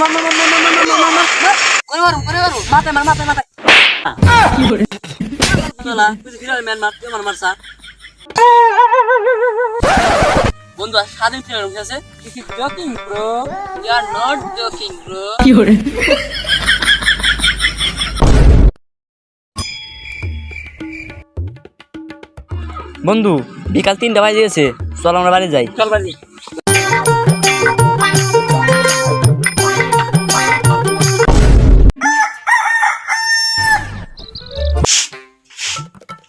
বন্ধু বন্ধু বিকাল তিনটা বাজে গেছে। চল আমরা বাড়ি যাই। চল বাড়ি।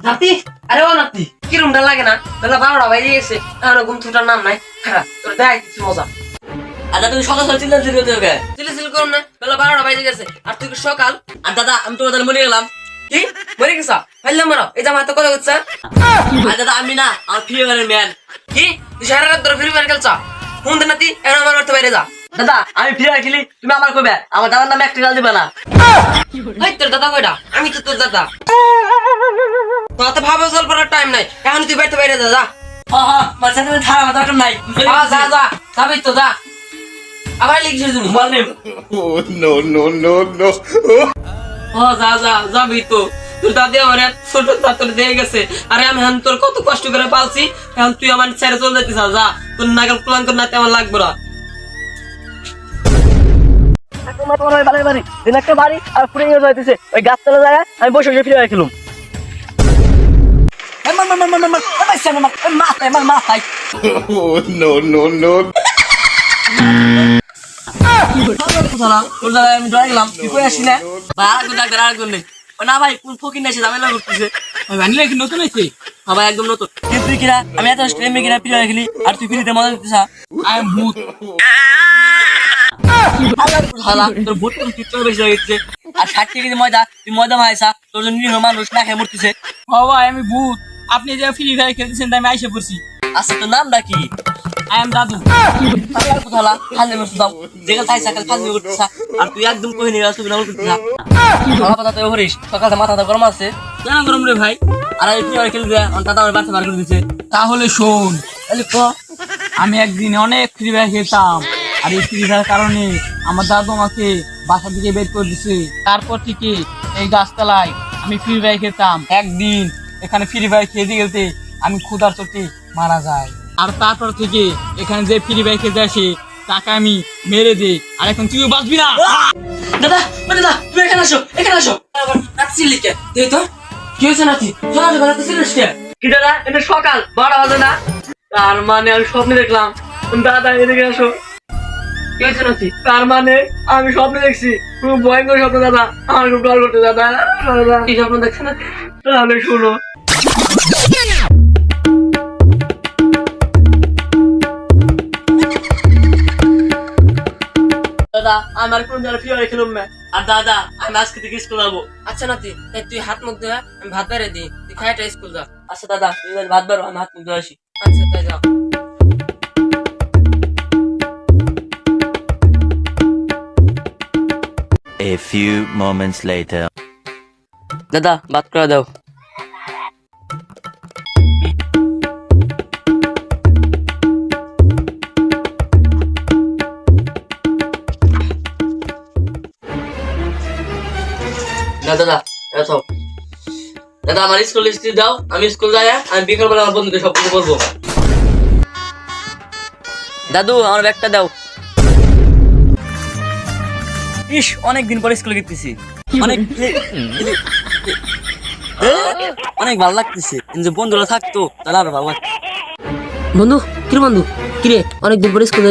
নাতি? আরে ও নাতি কি রুমটা লাগে না? বেলা বারোটা বাজে গেছে এখনও ঘুম ছুটার নাম নাই। খারাপ তোর দেখ কিছু মজা। আচ্ছা তুমি সকাল সকাল চিন্তা চিন্তা করতে হবে চিলি চিলি করুন না বেলা বারোটা বাজে গেছে আর তুই সকাল? আর দাদা আমি তোমার তাহলে মরে গেলাম। কি? মরে গেছ? ফাইলাম মারো এই জামা তো কথা হচ্ছে আর দাদা আমি না আমার প্রিয় গানের ম্যান। কি? তুই সারা রাত ধরে ফ্রি ফায়ার খেলছ দে নাতি এখন আমার করতে বাইরে যা। দাদা আমি ফ্রি খেলি তুমি আমার কবে আমার দাদার নামে একটা গাল দিবে না। ভাই তোর দাদা কয়টা আমি তো তোর দাদা। তোর তো ভাবে চল পড়ার টাইম নাই এখন তুই বাইরে বাইরে যা যা। হ্যাঁ মার থাকা কথা নাই যা, যা যা যাবি তো যা। আবার তুমি বল Oh. ও যা যা যাবি তো। তোর দাদি আমার ছোট দিয়ে গেছে। আরে আমি তোর কত কষ্ট করে পালছি এখন তুই আমার ছেড়ে চলে যেতে যা তোর নাগাল প্লান করে নাতে আমার লাগবে না। একটা বাড়ি আর পুরে ওই গাছতলা জায়গা আমি বসে বসে ফিরে একদম নতুন আমি এত স্ট্রেমে গিয়ে প্রিয় খেলি আর তুই ফ্রিতে মজা দিতে আই এম ভূত শালা তোর ভূত চিত্র বেশি হয়ে গেছে। আর ষাট কেজি ময়দা তুই ময়দা মাইসা তোর জন্য নিরীহ মানুষ না খেয়ে মরতেছে। বাবা আমি ভূত। আপনি যে ফ্রি ফায়ার খেলতেছেন তাই আমি আইসে পড়ছি। আচ্ছা তোর নামটা কি? আই এম দাদু। কোথালা দাও তাই সকাল করতেছ আর তুই একদম কই নিয়ে আসবি না করতেছ তো হরিস সকালে মাথাটা গরম আছে। কেন গরম রে ভাই। আর এই ফ্রি ফায়ার আমার দাদা আমার বাচ্চা বার করে দিছে। তাহলে শোন। তাহলে ক? আমি একদিন অনেক ফ্রি ফায়ার খেলতাম। আর এই ফায়ার কারণে আমার দাদু আমাকে বাসা থেকে বের করে দিছে। তারপর থেকে এই গাছতলায় আমি ফ্রি ফায়ার খেলতাম একদিন এখানে ফ্রি ফায়ার খেলতে খেলতে আমি ক্ষুধার চোটে মারা যাই। আর তারপর থেকে এখানে যে ফ্রি ফায়ার খেলতে আসে তাকে আমি মেরে দিই। আর এখন তুইও বাঁচবি না। দাদা দাদা তুমি এখানে আসো এখানে আসো। নাচছি লিখে তুই তো। কি হয়েছে নাচি সকালে বেলা তো কে? কি দাদা এটা সকাল বারো বাজে না। তার মানে আমি স্বপ্নে দেখলাম। দাদা এদিকে আসো। তার মানে আমি স্বপ্নে দেখছি। খুব ভয়ঙ্কর স্বপ্ন দাদা। আমার খুব ডর করতে দাদা। কি স্বপ্ন দেখছে না? তাহলে শুনো। দাদা আমার কোন জায়গায় ফিরে খেলুম না আর দাদা আমি আজকে থেকে স্কুল যাব। আচ্ছা নাতি তাই তুই হাত মুখ ধোয়া আমি ভাত বেড়ে দিই। তুই খাইটা স্কুল যা। আচ্ছা দাদা তাহলে ভাত বেরো আমি হাত মুখ ধুয়ে আসি। আচ্ছা তাই যাও। Few moments later. দাদা ভাত করে দাও। না দাদা, এত। দাদা, আমার স্কুল লিস্ট দাও। আমি স্কুল যাই আমি বিকালবেলা আমার বন্ধুদের সব কিছু বলব। দাদু, আমার ব্যাগটা দাও। ইস অনেক দিন পরে স্কুলে গেতেছি। অনেক অনেক ভালো লাগতেছে। যে বন্ধুরা থাকতো তাহলে আরও ভালো লাগতো। বন্ধু কিরে বন্ধু? কিরে অনেকদিন পরে স্কুলে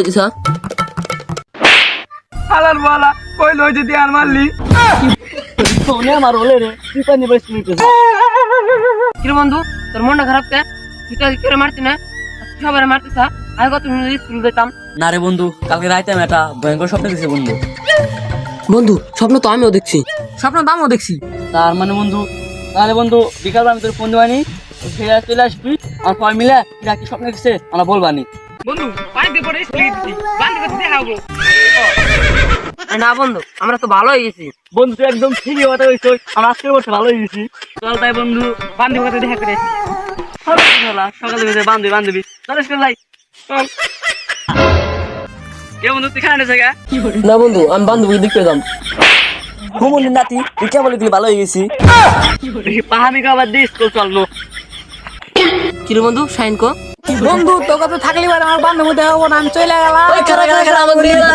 হালার বালা কই লই যদি আর মারলি। আমার হলে রে তুই পানি কিরে বন্ধু তোর মনটা খারাপ কে? তুই তো কিরে মারতি না? সবাই মারতিস আগে কত স্কুল যেতাম না রে বন্ধু কালকে রাইতে আমি একটা ভয়ঙ্কর স্বপ্ন দেখছি বন্ধু। বন্ধু স্বপ্ন তো আমিও দেখছি। স্বপ্ন তো আমিও দেখছি। তার মানে বন্ধু তাহলে বন্ধু বিকাল আমি তোর ফোন দেবানি ফিরে চলে আসবি আর সবাই মিলে কি স্বপ্ন দেখছে আমরা বলবানি। বন্ধু পানিতে পড়ে না বন্ধু আমরা তো ভালো হয়ে গেছি। বন্ধু তুই একদম ঠিক কথা হয়েছ আমরা আজকে করতে ভালো হয়ে গেছি। চল তাই বন্ধু বান্ধব কথা দেখা করে সকালে সকালে বান্ধবী বান্ধবী। চল চল। কে বন্ধু তুই খানে জায়গা? না বন্ধু আমি বান্ধবীকে দেখতে নাতি তুই কেমন গেলি ভালো হয়ে গেছি? পাহামি খাবার চলল? কিরে বন্ধু সাইন কো? বন্ধু তোকে তো থাকলে এবার আমার বান্ধব দেখা হব না আমি চলে গেলাম। ওই খারা খারা খারা আমাকে দিয়ে না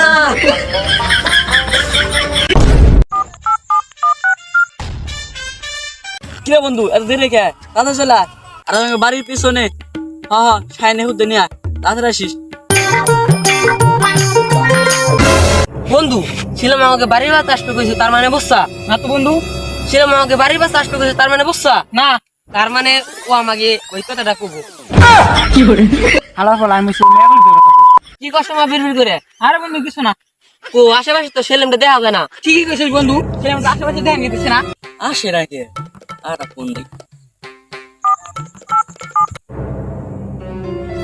কিরে বন্ধু এত দেরি কে? দাদা চলে। আর আমার বাড়ির পিছনে হ্যাঁ হ্যাঁ সাইনে হুদ্দে নিয়ে আয়। তাড়াতাড়ি আসিস। বন্ধু ছিলাম আমাকে বাড়ির বাস আসবে কইছে তার মানে বুঝছা? না তো বন্ধু। ছিলাম আমাকে বাড়ির বাস আসবে কইছে তার মানে বুঝছা? না। তার মানে ও আমাকে ওই কথাটা কবো হালা ফলা আমি কথা কি কষ্ট মা বিড়বিড় করে আরে বন্ধু কিছু না। ও আশেপাশে তো সেলেমটা দেখা যায় না। ঠিকই কইছিস বন্ধু আমাকে আশেপাশে দেখা গেতেছে না। আসে রাখে আর ফোন দিই।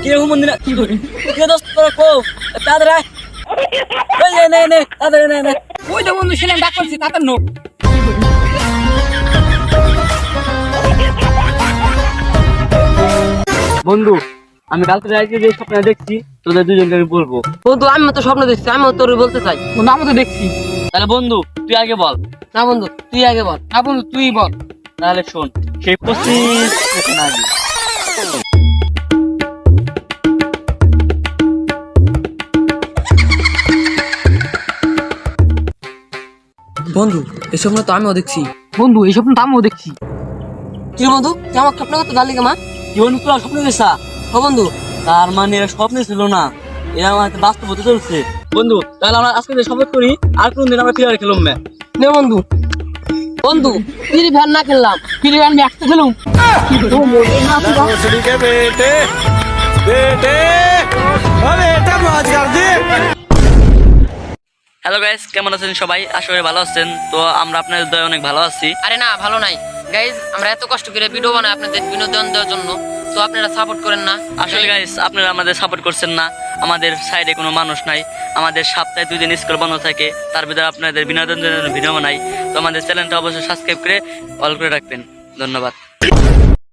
কে হুমন্দির কি করে কে দোস্ত তোরা কো তাড়াতাড়ি নে নে নে নে নে ওই তো বন্ধু ডাক করছি আমি কালকে রাইতে যে স্বপ্ন দেখছি তোদের দুজনকে আমি বলব। বন্ধু আমি তো স্বপ্ন দেখছি আমি তোর বলতে চাই। বন্ধু আমি তো দেখছি। তাহলে বন্ধু তুই আগে বল। না বন্ধু তুই আগে বল। না বন্ধু তুই বল। তাহলে শোন সেই পঁচিশ আগে। বন্ধু এই স্বপ্ন তো আমিও দেখছি। বন্ধু এই স্বপ্ন তো আমিও দেখছি। কি বন্ধু কেমন স্বপ্ন করতো তার লিগে মা? কি বন্ধু তোমার স্বপ্ন দেখছা ও বন্ধু তার মানে স্বপ্ন ছিল না। এরা আমার বাস্তব হতে চলছে। বন্ধু তাহলে আমরা আজকে যে শপথ করি আর কোনদিন আমরা ফিরে খেলাম খেলুম না। নে বন্ধু। বন্ধু ফ্রি ভ্যান না খেললাম ফ্রি ফ্যান একটা খেলুম। বেটে বেটে। হ্যালো গাইস কেমন আছেন সবাই? আশা করি ভালো আছেন। তো আমরা আপনাদের দয় অনেক ভালো আছি। আরে না ভালো নাই। গাইজ আমরা এত কষ্ট করে ভিডিও বানাই আপনাদের বিনোদন দেওয়ার জন্য তো আপনারা সাপোর্ট করেন না। আসলে গাইস আপনারা আমাদের সাপোর্ট করছেন না। আমাদের সাইডে কোনো মানুষ নাই। আমাদের সপ্তাহে দুই দিন স্কুল বন্ধ থাকে। তার ভিতরে আপনাদের বিনোদন জন্য ভিডিও বানাই। তো আমাদের চ্যানেলটা অবশ্যই সাবস্ক্রাইব করে অল করে রাখবেন। ধন্যবাদ।